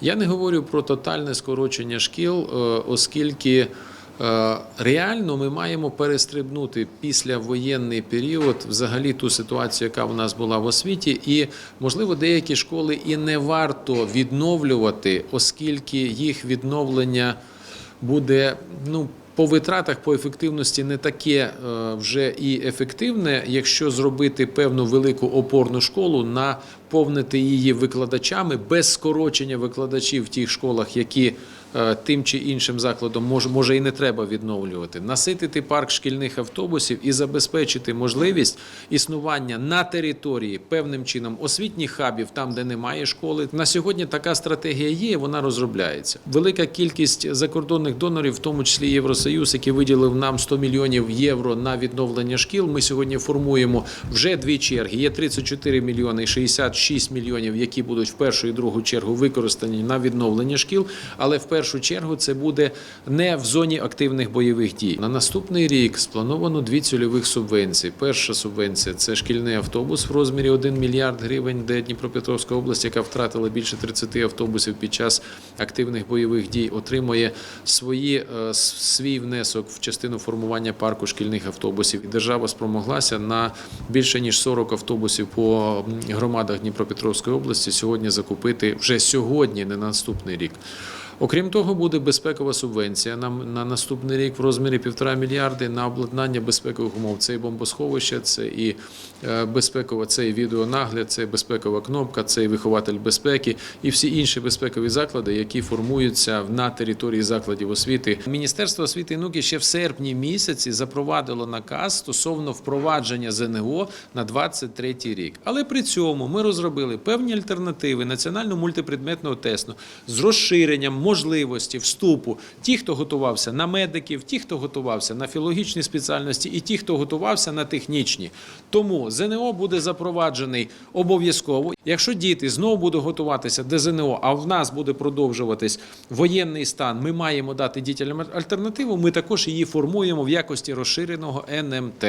Я не говорю про тотальне скорочення шкіл, е, оскільки е, реально ми маємо перестрибнути після воєнний період взагалі ту ситуацію, яка в нас була в освіті, і можливо деякі школи і не варто відновлювати, оскільки їх відновлення буде ну. По витратах, по ефективності не таке е, вже і ефективне, якщо зробити певну велику опорну школу, наповнити її викладачами без скорочення викладачів в тих школах, які е, тим чи іншим закладом може, може і не треба відновлювати, наситити парк шкільних автобусів і забезпечити можливість існування на території певним чином освітніх хабів, там де немає школи. На сьогодні така стратегія є, вона розробляється. Велика кількість закордонних донорів, в тому числі Євросоюз, який виділив нам 100 мільйонів євро на відновлення шкіл. Ми сьогодні формуємо вже дві черги. Є 34 мільйони і 66 мільйонів, які будуть в першу і другу чергу використані на відновлення шкіл. Але в першу чергу це буде не в зоні активних бойових дій. На наступний рік сплановано дві цільових субвенції. Перша субвенція це шкільний автобус в розмірі 1 мільярд гривень, де Дніпропетровська область, яка втратила більше 30 автобусів під час активних бойових дій, отримує свої е, свій внесок в частину формування парку шкільних автобусів. Держава спромоглася на більше ніж 40 автобусів по громадах Дніпропетровської області сьогодні закупити вже сьогодні, не на наступний рік. Окрім того, буде безпекова субвенція на, на наступний рік в розмірі півтора мільярди на обладнання безпекових умов. Це і бомбосховище, це і е, безпекова, це і відеонагляд, це і безпекова кнопка, це і вихователь безпеки, і всі інші безпекові заклади, які формуються на території закладів освіти. Міністерство освіти і науки ще в серпні місяці запровадило наказ стосовно впровадження ЗНО на 23 рік. Але при цьому ми розробили певні альтернативи національного мультипредметного тесту з розширенням можливості вступу ті, хто готувався на медиків, ті, хто готувався на філологічні спеціальності, і ті, хто готувався на технічні. Тому ЗНО буде запроваджений обов'язково. Якщо діти знову будуть готуватися до ЗНО, а в нас буде продовжуватись воєнний стан, ми маємо дати дітям альтернативу. Ми також її формуємо в якості розширеного НМТ.